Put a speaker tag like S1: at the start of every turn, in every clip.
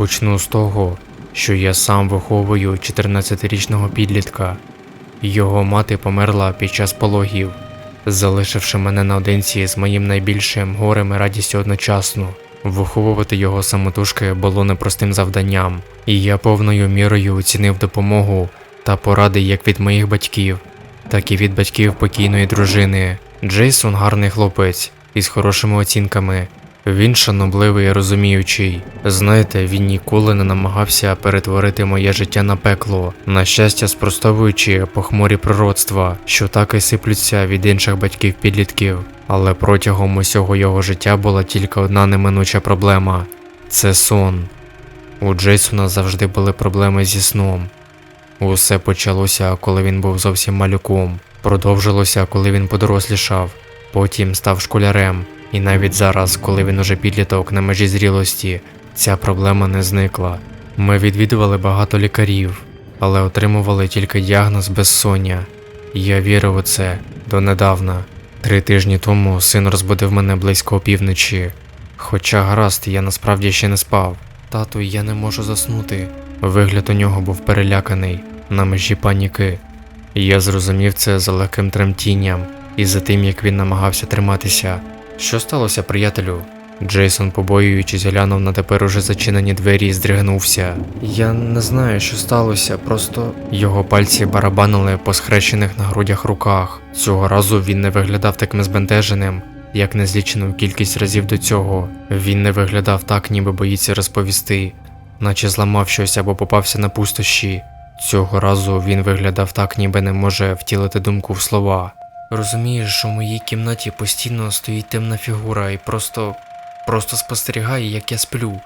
S1: Почну з того, що я сам виховую 14-річного підлітка. Його мати померла під час пологів, залишивши мене наодинці з моїм найбільшим горем і радістю одночасно. Виховувати його самотужки було непростим завданням, і я повною мірою оцінив допомогу та поради як від моїх батьків, так і від батьків покійної дружини. Джейсон гарний хлопець із хорошими оцінками. Він шанобливий і розуміючий. Знаєте, він ніколи не намагався перетворити моє життя на пекло, на щастя, спростовуючи похмурі пророцтва, що так і сиплються від інших батьків підлітків. Але протягом усього його життя була тільки одна неминуча проблема це сон. У Джейсона завжди були проблеми зі сном. Усе почалося, коли він був зовсім малюком, продовжилося, коли він подорослішав, потім став школярем, і навіть зараз, коли він уже підліток на межі зрілості, ця проблема не зникла. Ми відвідували багато лікарів, але отримували тільки діагноз безсоння. Я вірив у це донедавна. Три тижні тому син розбудив мене близько опівночі. Хоча гаразд, я насправді ще не спав. Тату, я не можу заснути. Вигляд у нього був переляканий, на межі паніки. Я зрозумів це за легким тремтінням і за тим, як він намагався триматися. Що сталося, приятелю? Джейсон, побоюючись, глянув на тепер уже зачинені двері і здригнувся. Я не знаю, що сталося, просто його пальці барабанили по схрещених на грудях руках. Цього разу він не виглядав таким збентеженим, як незлічену кількість разів до цього. Він не виглядав так, ніби боїться розповісти, наче зламав щось або попався на пустощі. Цього разу він виглядав так, ніби не може втілити думку в слова. Розумієш, що в моїй кімнаті постійно стоїть темна фігура і просто. просто спостерігає, як я сплю.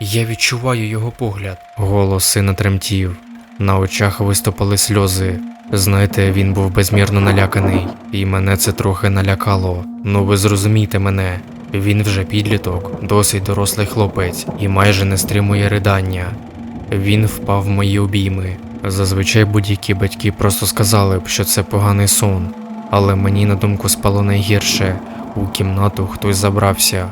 S1: Я відчуваю його погляд. Голос сина тремтів. На очах виступили сльози. Знаєте, він був безмірно наляканий, і мене це трохи налякало. Ну ви зрозумійте мене. Він вже підліток, досить дорослий хлопець і майже не стримує ридання. Він впав в мої обійми. Зазвичай будь-які батьки просто сказали б, що це поганий сон, але мені на думку спало найгірше у кімнату хтось забрався.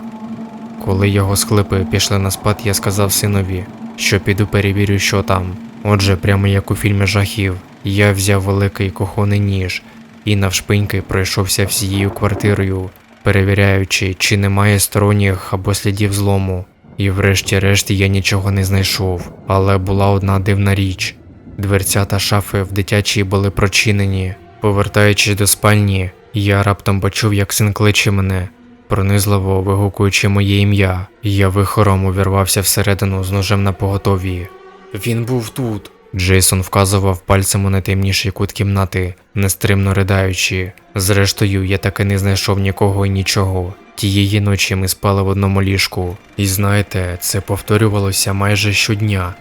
S1: Коли його схлипи пішли на спад, я сказав синові, що піду перевірю, що там. Отже, прямо як у фільмі жахів, я взяв великий кухонний ніж і навшпиньки пройшовся всією квартирою, перевіряючи, чи немає сторонніх або слідів злому. І врешті-решт я нічого не знайшов, але була одна дивна річ. Дверця та шафи в дитячій були прочинені. Повертаючись до спальні, я раптом почув, як син кличе мене, пронизливо вигукуючи моє ім'я. Я вихором увірвався всередину з ножем на поготові. Він був тут. Джейсон вказував пальцем у найтемніший кут кімнати, нестримно ридаючи. Зрештою, я таки не знайшов нікого і нічого. Тієї ночі ми спали в одному ліжку. І знаєте, це повторювалося майже щодня.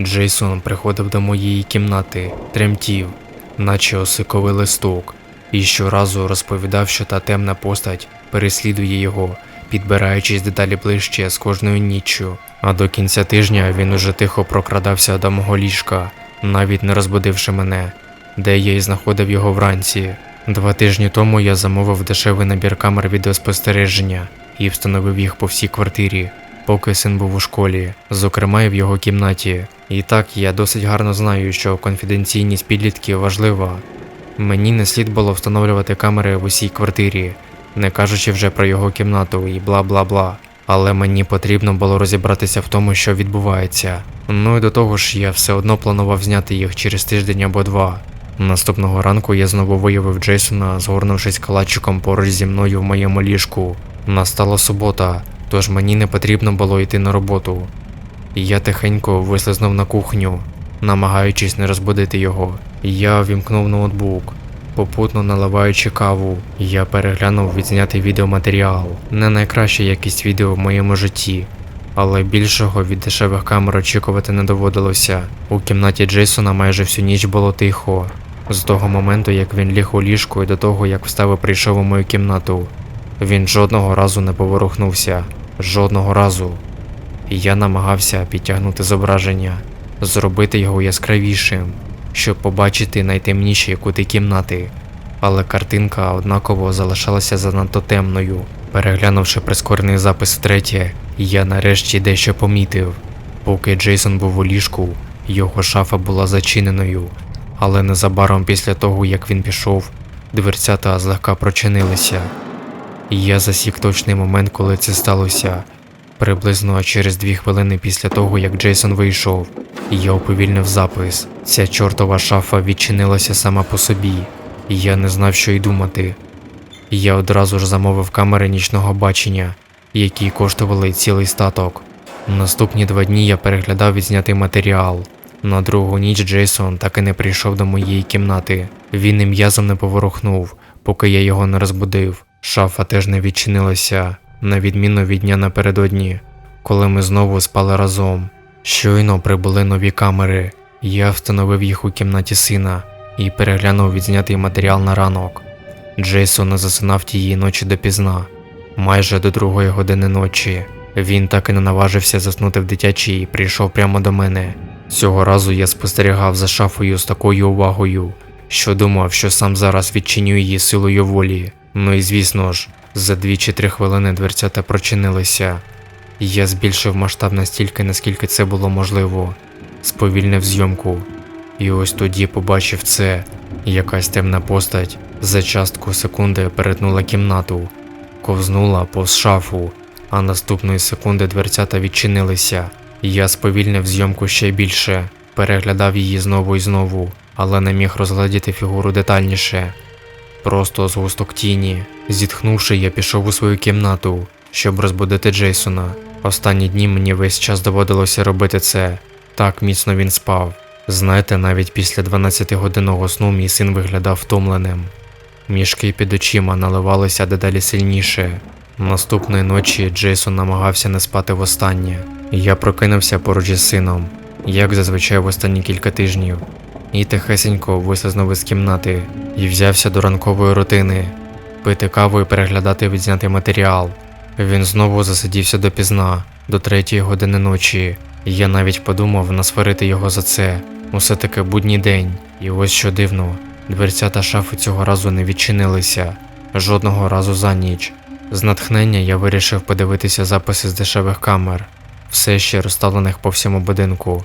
S1: Джейсон приходив до моєї кімнати, тремтів, наче осиковий листок, і щоразу розповідав, що та темна постать переслідує його, підбираючись дедалі ближче з кожною ніччю. А до кінця тижня він уже тихо прокрадався до мого ліжка, навіть не розбудивши мене, де я і знаходив його вранці. Два тижні тому я замовив дешевий набір камер відеоспостереження і встановив їх по всій квартирі, поки син був у школі, зокрема і в його кімнаті. І так я досить гарно знаю, що конфіденційність підлітків важлива. Мені не слід було встановлювати камери в усій квартирі, не кажучи вже про його кімнату і бла бла бла. Але мені потрібно було розібратися в тому, що відбувається. Ну і до того ж, я все одно планував зняти їх через тиждень або два. Наступного ранку я знову виявив Джейсона, згорнувшись калачиком поруч зі мною в моєму ліжку. Настала субота, тож мені не потрібно було йти на роботу. І я тихенько вислизнув на кухню, намагаючись не розбудити його. Я вімкнув ноутбук, попутно наливаючи каву. Я переглянув відзнятий відеоматеріал. Не найкраща якість відео в моєму житті, але більшого від дешевих камер очікувати не доводилося. У кімнаті Джейсона майже всю ніч було тихо. З того моменту, як він ліг у ліжку і до того, як встав і прийшов у мою кімнату, він жодного разу не поворухнувся. Жодного разу. Я намагався підтягнути зображення, зробити його яскравішим, щоб побачити найтемніші кути кімнати, але картинка однаково залишалася занадто темною. Переглянувши прискорений запис втретє, я нарешті дещо помітив. Поки Джейсон був у ліжку, його шафа була зачиненою, але незабаром після того, як він пішов, дверцята злегка прочинилися. І я засік точний момент, коли це сталося. Приблизно через дві хвилини після того, як Джейсон вийшов, я уповільнив запис. Ця чортова шафа відчинилася сама по собі, і я не знав, що й думати. Я одразу ж замовив камери нічного бачення, які коштували цілий статок. Наступні два дні я переглядав відзнятий матеріал. На другу ніч Джейсон так і не прийшов до моєї кімнати. Він і м'язом не поворухнув, поки я його не розбудив. Шафа теж не відчинилася, на відміну від дня напередодні, коли ми знову спали разом. Щойно прибули нові камери. Я встановив їх у кімнаті сина і переглянув відзнятий матеріал на ранок. Джейсон не засинав тієї ночі допізна, майже до другої години ночі. Він так і не наважився заснути в дитячій і прийшов прямо до мене. Цього разу я спостерігав за шафою з такою увагою, що думав, що сам зараз відчиню її силою волі. Ну і звісно ж, за дві чи три хвилини дверцята прочинилися. Я збільшив масштаб настільки, наскільки це було можливо, сповільнив зйомку. І ось тоді побачив це. Якась темна постать за частку секунди перетнула кімнату, ковзнула повз шафу, а наступної секунди дверцята відчинилися. Я сповільнив зйомку ще більше, переглядав її знову і знову, але не міг розглядіти фігуру детальніше. Просто згусток тіні. Зітхнувши, я пішов у свою кімнату, щоб розбудити Джейсона. Останні дні мені весь час доводилося робити це. Так міцно він спав. Знаєте, навіть після 12-годинного сну мій син виглядав втомленим. Мішки під очима наливалися дедалі сильніше. Наступної ночі Джейсон намагався не спати востаннє. Я прокинувся поруч із сином, як зазвичай в останні кілька тижнів, і тихесенько вислизнув із кімнати і взявся до ранкової рутини пити каву і переглядати відзнятий матеріал. Він знову засидівся допізна, до третьої години ночі. Я навіть подумав насварити його за це. Усе таки будній день, і ось що дивно, дверця та шафи цього разу не відчинилися жодного разу за ніч. З натхнення я вирішив подивитися записи з дешевих камер, все ще розставлених по всьому будинку.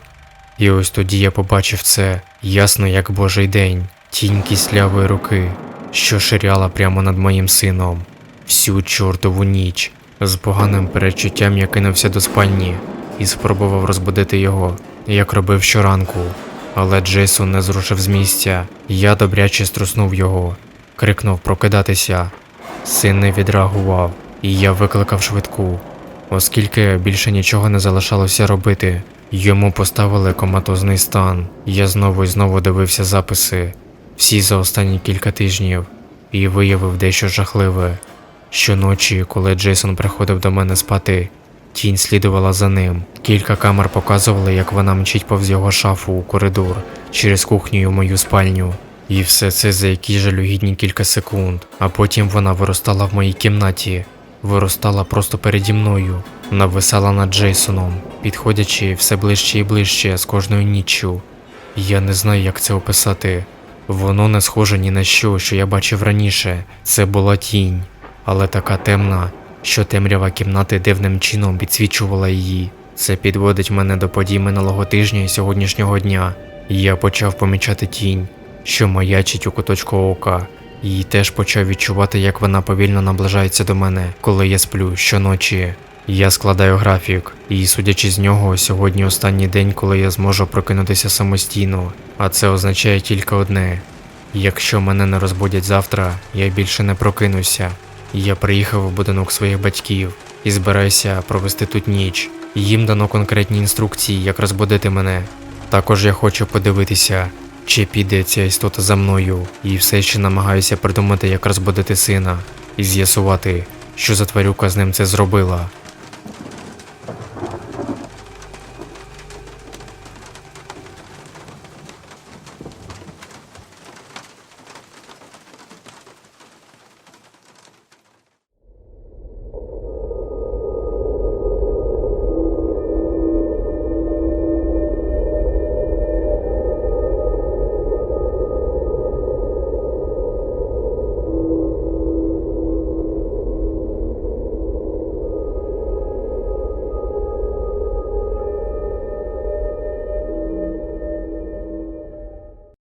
S1: І ось тоді я побачив це, ясно як божий день, тінь кислявої руки, що ширяла прямо над моїм сином. Всю чортову ніч. З поганим перечуттям я кинувся до спальні і спробував розбудити його, як робив щоранку. Але Джейсон не зрушив з місця, я добряче струснув його, крикнув прокидатися. Син не відреагував, і я викликав швидку. Оскільки більше нічого не залишалося робити, йому поставили коматозний стан. Я знову і знову дивився записи, всі за останні кілька тижнів, і виявив дещо жахливе. Щоночі, коли Джейсон приходив до мене спати, тінь слідувала за ним. Кілька камер показували, як вона мчить повз його шафу у коридор через кухню і в мою спальню. І все це за якісь жалюгідні кілька секунд, а потім вона виростала в моїй кімнаті, виростала просто переді мною, нависала над Джейсоном, підходячи все ближче і ближче з кожною ніччю. Я не знаю, як це описати. Воно не схоже ні на що, що я бачив раніше. Це була тінь, але така темна, що темрява кімнати дивним чином підсвічувала її. Це підводить мене до подій минулого тижня і сьогоднішнього дня. Я почав помічати тінь, що маячить у куточку ока, і теж почав відчувати, як вона повільно наближається до мене, коли я сплю щоночі. Я складаю графік, і судячи з нього, сьогодні останній день, коли я зможу прокинутися самостійно, а це означає тільки одне: якщо мене не розбудять завтра, я більше не прокинуся. Я приїхав у будинок своїх батьків і збираюся провести тут ніч. Їм дано конкретні інструкції, як розбудити мене. Також я хочу подивитися, чи піде ця істота за мною, і все ще намагаюся придумати, як розбудити сина, і з'ясувати, що за тварюка з ним це зробила.